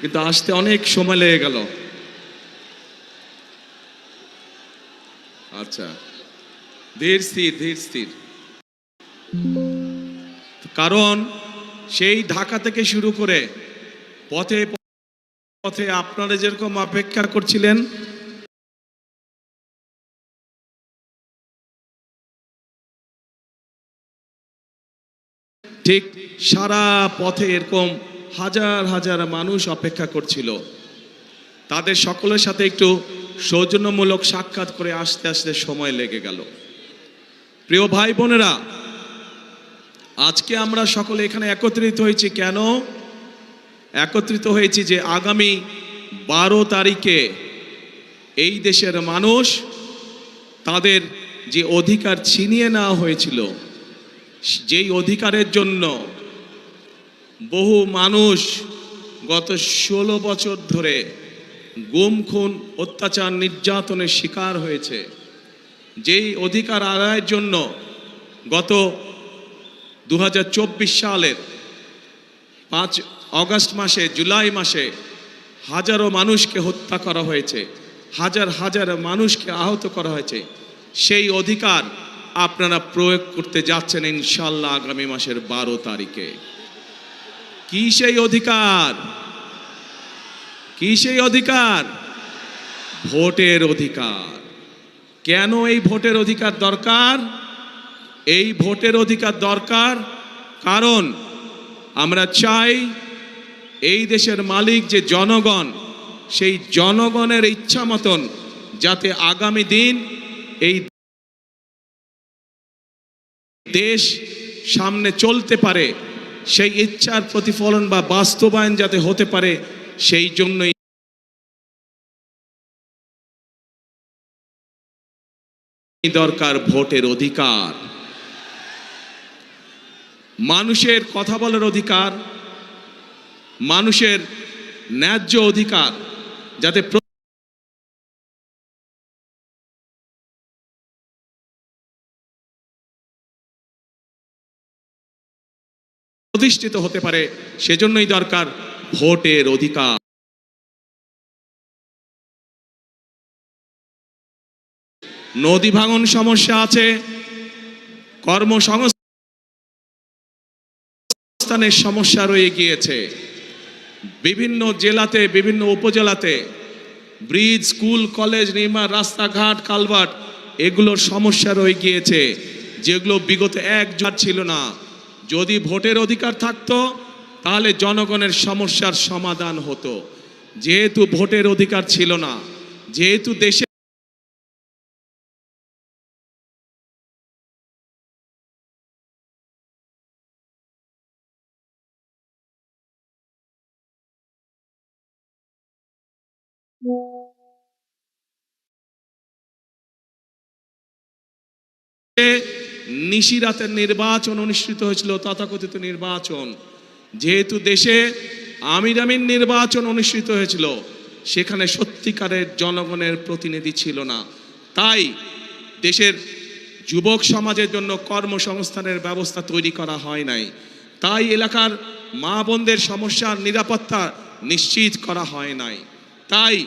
কিন্তু আসতে অনেক সময় লেগে গেল। আচ্ছা। ধীর স্থির ধীর স্থির। কারণ সেই ঢাকা থেকে শুরু করে পথে পথে আপনারা যেরকম অপেক্ষা করছিলেন, ঠিক সারা পথে এরকম হাজার হাজার মানুষ অপেক্ষা করছিল। তাদের সকলের সাথে একটু সৌজন্যমূলক সাক্ষাৎ করে আসতে আসতে সময় লেগে গেল। প্রিয় ভাই বোনেরা, আজকে আমরা সকলে এখানে একত্রিত হয়েছি কেন? একত্রিত হয়েছি যে আগামী বারো তারিখে এই দেশের মানুষ তাদের যে অধিকার ছিনিয়ে নেওয়া হয়েছিল, যেই অধিকারের জন্য বহু মানুষ গত ষোলো বছর ধরে গুম, খুন, অত্যাচার, নির্যাতনের শিকার হয়েছে। যেই অধিকার আদায়ের জন্য গত দু হাজার চব্বিশ সালের পাঁচ অগস্ট মাসে, জুলাই মাসে হাজারো মানুষকে হত্যা করা হয়েছে, হাজার হাজার মানুষকে আহত করা হয়েছে। সেই অধিকার আপনারা প্রয়োগ করতে যাচ্ছেন ইনশাল্লাহ আগামী মাসের বারো তারিখে। কি সেই অধিকার? কি সেই অধিকার? ভোটের অধিকার। কেন এই ভোটের অধিকার দরকার? এই ভোটের অধিকার দরকার কারণ আমরা চাই এই দেশের মালিক যে জনগণ, সেই জনগণের ইচ্ছা মতন যাতে আগামী দিন এই দেশ সামনে চলতে পারে। সেই ইচ্ছার প্রতিফলন বা বাস্তবায়ন যাতে হতে পারে, সেই জন্যই দরকার ভোটের অধিকার। মানুষের কথা বলার অধিকার, মানুষের ন্যায্য অধিকার, যাতে প্রতিষ্ঠিত হতে পারে, সেজন্যই দরকার ভোটের অধিকার। নদী ভাঙন সমস্যা আছে, কর্মসংস্থানের সমস্যা রয়ে গিয়েছে। বিভিন্ন জেলাতে, বিভিন্ন উপজেলাতে, ব্রিজ, স্কুল, কলেজ, নির্মাণ, রাস্তাঘাট, কালভার্ট, এগুলোর সমস্যা রয়ে গিয়েছে, যেগুলো বিগত এক ছিল না। যদি ভোটের অধিকার থাকতো, তাহলে জনগণের সমস্যার সমাধান হতো। যেহেতু ভোটের অধিকার ছিল না, যেহেতু দেশে নিশিরাতের নির্বাচন অনুষ্ঠিত হয়েছিল, তথাকথিত নির্বাচন। যেহেতু দেশে আমির আমির নির্বাচন অনুষ্ঠিত হয়েছিল, সেখানে সত্যিকারের জনগণের প্রতিনিধি ছিল না। তাই দেশের যুবক সমাজের জন্য কর্মসংস্থানের ব্যবস্থা তৈরি করা হয় নাই। তাই এলাকার মা বোনদের সমস্যার নিরাপত্তা নিশ্চিত করা হয় নাই। তাই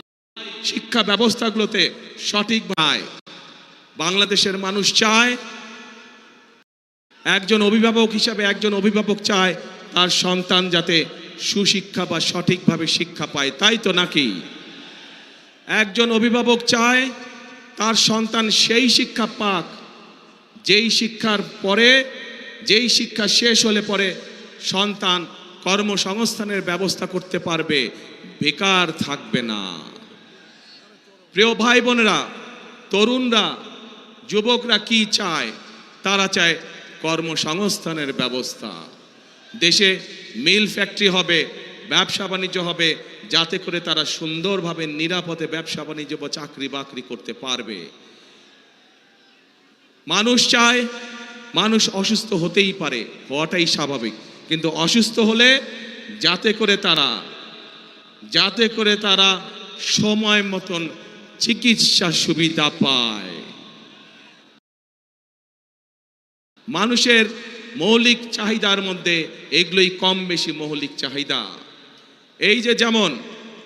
শিক্ষা ব্যবস্থাগুলোতে সঠিক ভাই বাংলাদেশের মানুষ চায় একজন অভিভাবক হিসাবে একজন অভিভাবক চায় তার সন্তান যাতে সুশিক্ষা বা সঠিকভাবে শিক্ষা পায়, তাই তো নাকি? একজন অভিভাবক চায় তার সন্তান সেই শিক্ষা পাক, যেই শিক্ষার পরে, যেই শিক্ষা শেষ হলে পরে সন্তান কর্মসংস্থানের ব্যবস্থা করতে পারবে, বেকার থাকবে না। প্রিয় ভাই বোনেরা, তরুণরা, যুবকরা কি চায়? তারা চায় কর্মসংস্থানের ব্যবস্থা। দেশে মিল ফ্যাক্টরি হবে, ব্যবসা বাণিজ্য হবে, যাতে করে তারা সুন্দরভাবে, নিরাপদে ব্যবসা বাণিজ্য বা চাকরি বাকরি করতে পারবে। মানুষ চায়, মানুষ অসুস্থ হতেই পারে, হওয়াটাই স্বাভাবিক। কিন্তু অসুস্থ হলে যাতে করে তারা, যাতে করে তারা সময় মতন চিকিৎসা সুবিধা পায়। মানুষের মৌলিক চাহিদার মধ্যে এগুলোই কম বেশি মৌলিক চাহিদা। এই যে যেমন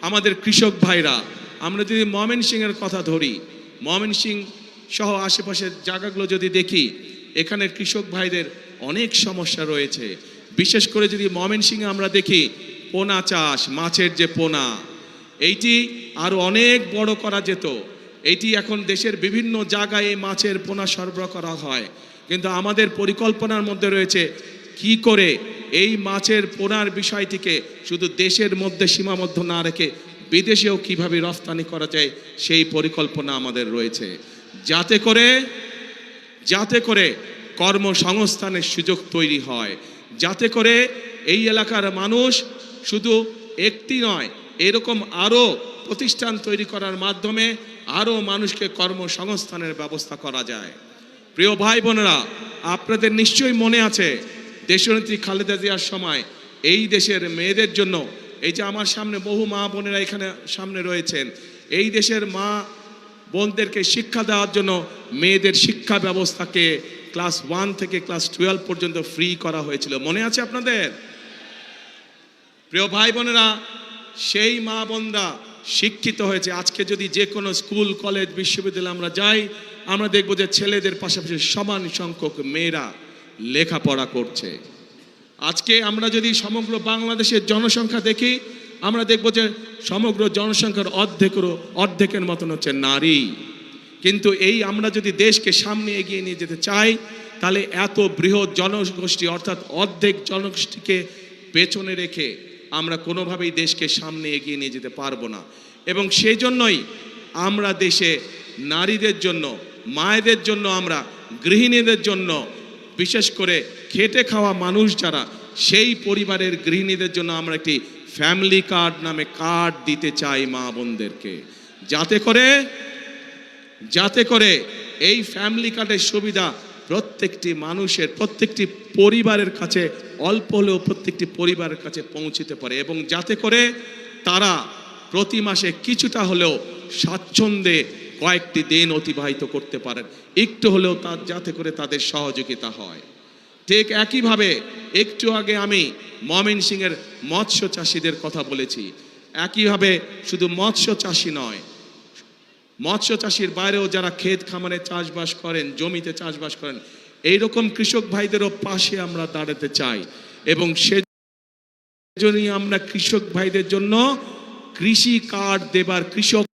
আমাদের কৃষক ভাইরা, আমরা যদি ময়মন সিংয়ের কথা ধরি ময়মন সিং সহ আশেপাশের জায়গাগুলো যদি দেখি, এখানের কৃষক ভাইদের অনেক সমস্যা রয়েছে। বিশেষ করে যদি মমেন সিংয়ে আমরা দেখি, পোনা চাষ, মাছের যে পোনা, এইটি আরও অনেক বড় করা যেত। এইটি এখন দেশের বিভিন্ন জায়গায় মাছের পোনা সরবরাহ করা হয়। কিন্তু আমাদের পরিকল্পনার মধ্যে রয়েছে কি করে এই মাছের পোনার বিষয়টিকে শুধু দেশের মধ্যে সীমাবদ্ধ না রেখে বিদেশেও কীভাবে রফতানি করা যায় সেই পরিকল্পনা আমাদের রয়েছে। যাতে করে যাতে করে কর্মসংস্থানের সুযোগ তৈরি হয়। যাতে করে এই এলাকার মানুষ শুধু একটি নয়, এরকম আরও প্রতিষ্ঠান তৈরি করার মাধ্যমে আরও মানুষকে কর্মসংস্থানের ব্যবস্থা করা যায়। প্রিয় ভাই বোনেরা, আপনাদের নিশ্চয়ই মনে আছে, দেশনেত্রী খালেদা জিয়ার সময় এই দেশের মেয়েদের জন্য, এই যে আমার সামনে বহু মা বোনেরা এখানে সামনে রয়েছেন, এই দেশের মা বোনদেরকে শিক্ষা দেওয়ার জন্য মেয়েদের শিক্ষা ব্যবস্থাকে ক্লাস ওয়ান থেকে ক্লাস টুয়েলভ পর্যন্ত ফ্রি করা হয়েছিল। মনে আছে আপনাদের? প্রিয় ভাই বোনেরা, সেই মা বোনরা শিক্ষিত হয়েছে। আজকে যদি যে কোনো স্কুল, কলেজ, বিশ্ববিদ্যালয়ে আমরা যাই, আমরা দেখব যে ছেলেদের পাশাপাশি সমান সংখ্যক মেয়েরা লেখাপড়া করছে। আজকে আমরা যদি সমগ্র বাংলাদেশের জনসংখ্যা দেখি, আমরা দেখব যে সমগ্র জনসংখ্যার অর্ধেকেরও অর্ধেকের মতন হচ্ছে নারী। কিন্তু এই আমরা যদি দেশকে সামনে এগিয়ে নিয়ে যেতে চাই, তাহলে এত বৃহৎ জনগোষ্ঠী অর্থাৎ অর্ধেক জনগোষ্ঠীকে পেছনে রেখে আমরা কোনোভাবেই দেশকে সামনে এগিয়ে নিয়ে যেতে পারব না। এবং সেই জন্যই আমরা দেশে নারীদের জন্য, মায়েদের জন্য আমরা, গৃহিণীদের জন্য, বিশেষ করে খেটে খাওয়া মানুষ যারা, সেই পরিবারের গৃহিণীদের জন্য আমরা একটি ফ্যামিলি কার্ড নামে কার্ড দিতে চাই মা বোনদেরকে। যাতে করে যাতে করে এই ফ্যামিলি কার্ডের সুবিধা প্রত্যেকটি মানুষের, প্রত্যেকটি পরিবারের কাছে অল্প হলেও প্রত্যেকটি পরিবারের কাছে পৌঁছিতে পারে এবং যাতে করে তারা প্রতি মাসে কিছুটা হলেও স্বাচ্ছন্দ্যে কয়েকটি দিন অতিবাহিত করতে পারেন। একটু হলেও তার যাতে করে তাদের সহযোগিতা হয়। ঠিক একইভাবে একটু আগে আমি মমিন সিংয়ের মৎস্য চাষিদের কথা বলেছি। একইভাবে শুধু মৎস্য চাষি নয়, মৎস্য চাষির বাইরেও যারা ক্ষেত খামারে চাষবাস করেন, জমিতে চাষবাস করেন এইরকম কৃষক ভাইদেরও পাশে আমরা দাঁড়াতে চাই। এবং সেজন্যই আমরা কৃষক ভাইদের জন্য কৃষি কার্ড দেবার কৃষক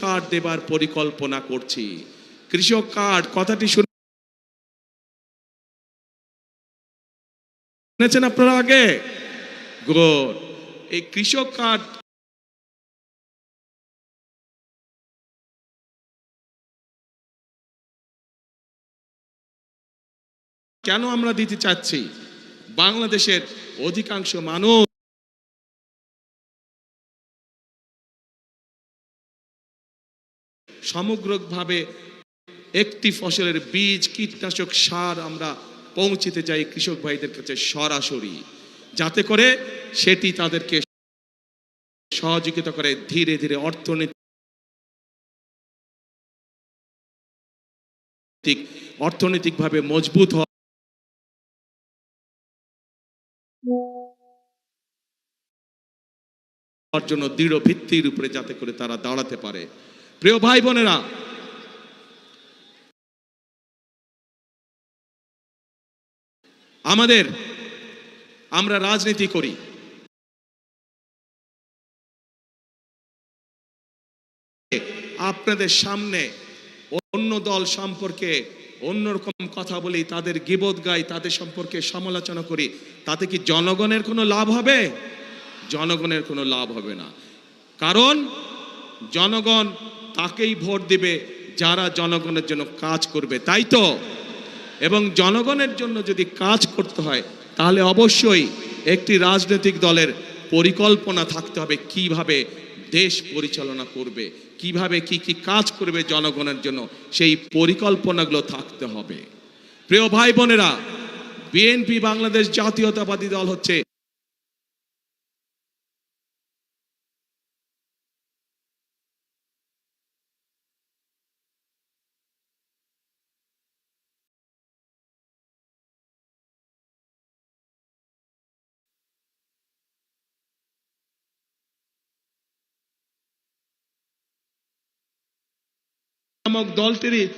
কার্ড দেবার পরিকল্পনা করছি। কৃষক কার্ড, কথাটি শুনেছেন আপনারা আগে? গুড। এই কৃষক কার্ড কেন আমরা দিতে চাচ্ছি? বাংলাদেশের অধিকাংশ মানুষ সমগ্রভাবে একটি ফসলের বীজ, কীটনাশক সার আমরা পৌঁছিতে যাই কৃষক ভাইদের কাছে সরাসরি, যাতে করে সেটি তাদেরকে সহযোগিতা করে ধীরে ধীরে অর্থনৈতিক, অর্থনৈতিকভাবে মজবুত হওয়া হওয়ার জন্য দৃঢ় ভিত্তির উপরে যাতে করে তারা দাঁড়াতে পারে। প্রিয় ভাই বোনেরা, আমাদের আমরা রাজনীতি করি। আপনাদের সামনে অন্য দল সম্পর্কে অন্যরকম কথা বলি, তাদের গিবোধ গাই, তাদের সম্পর্কে সমালোচনা করি, তাতে কি জনগণের কোনো লাভ হবে? জনগণের কোনো লাভ হবে না। কারণ জনগণ তাকেই ভোট দিবে যারা জনগণের জন্য কাজ করবে, তাই তো? এবং জনগণের জন্য যদি কাজ করতে হয়, তাহলে অবশ্যই একটি রাজনৈতিক দলের পরিকল্পনা থাকতে হবে, কীভাবে দেশ পরিচালনা করবে, কীভাবে কি কি কাজ করবে জনগণের জন্য, সেই পরিকল্পনাগুলো থাকতে হবে। প্রিয় ভাই বোনেরা, বিএনপি বাংলাদেশ জাতীয়তাবাদী দল হচ্ছে among adultery